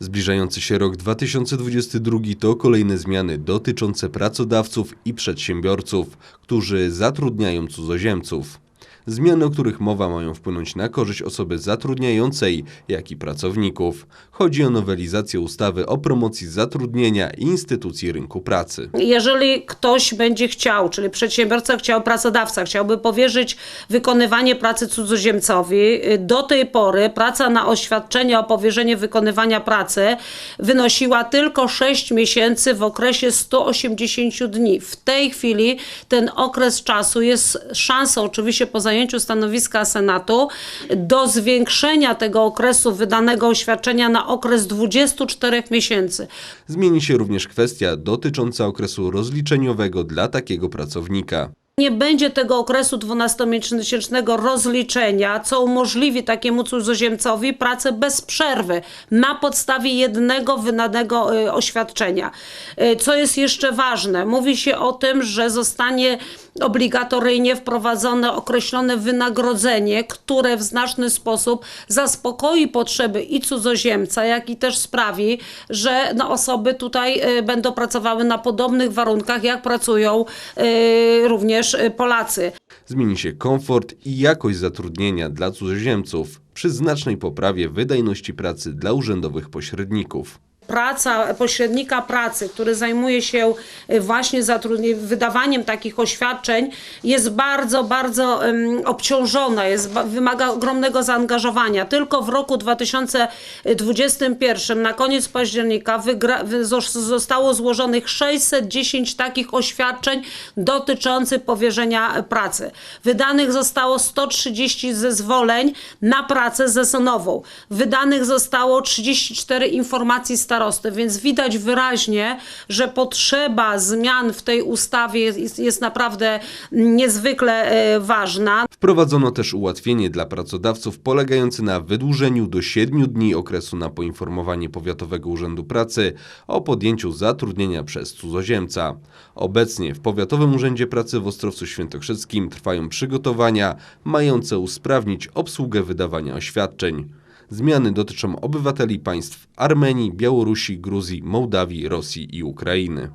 Zbliżający się rok 2022 to kolejne zmiany dotyczące pracodawców i przedsiębiorców, którzy zatrudniają cudzoziemców. Zmiany, o których mowa, mają wpłynąć na korzyść osoby zatrudniającej, jak i pracowników. Chodzi o nowelizację ustawy o promocji zatrudnienia i instytucji rynku pracy. Jeżeli ktoś będzie chciał, czyli przedsiębiorca chciał, pracodawca chciałby powierzyć wykonywanie pracy cudzoziemcowi, y, do tej pory praca na oświadczenie o powierzenie wykonywania pracy wynosiła tylko 6 miesięcy w okresie 180 dni. W tej chwili ten okres czasu jest szansą, oczywiście po zajęciu stanowiska Senatu, do zwiększenia tego okresu wydanego oświadczenia na okres 24 miesięcy. Zmieni się również kwestia dotycząca okresu rozliczeniowego dla takiego pracownika. Nie będzie tego okresu 12-miesięcznego rozliczenia, co umożliwi takiemu cudzoziemcowi pracę bez przerwy na podstawie jednego wydanego y, oświadczenia. Y, Co jest jeszcze ważne, mówi się o tym, że zostanie obligatoryjnie wprowadzone określone wynagrodzenie, które w znaczny sposób zaspokoi potrzeby i cudzoziemca, jak i też sprawi, że no, osoby tutaj y, będą pracowały na podobnych warunkach, jak pracują y, y, Polacy. Zmieni się komfort i jakość zatrudnienia dla cudzoziemców przy znacznej poprawie wydajności pracy dla urzędowych pośredników. Praca pośrednika pracy, który zajmuje się y, właśnie wydawaniem takich oświadczeń, jest bardzo, bardzo obciążona, jest, wymaga ogromnego zaangażowania. Tylko w roku 2021, na koniec października, wygra- wy- zos- zostało złożonych 610 takich oświadczeń dotyczących powierzenia pracy. Wydanych zostało 130 zezwoleń na pracę zesonową. Wydanych zostało 34 informacji więc widać wyraźnie, że potrzeba zmian w tej ustawie jest, jest naprawdę niezwykle e, ważna. Wprowadzono też ułatwienie dla pracodawców polegające na wydłużeniu do 7 dni okresu na poinformowanie Powiatowego Urzędu Pracy o podjęciu zatrudnienia przez cudzoziemca. Obecnie w Powiatowym Urzędzie Pracy w Ostrowcu Świętokrzyskim trwają przygotowania mające usprawnić obsługę wydawania oświadczeń. Zmiany dotyczą obywateli państw Armenii, Białorusi, Gruzji, Mołdawii, Rosji i Ukrainy.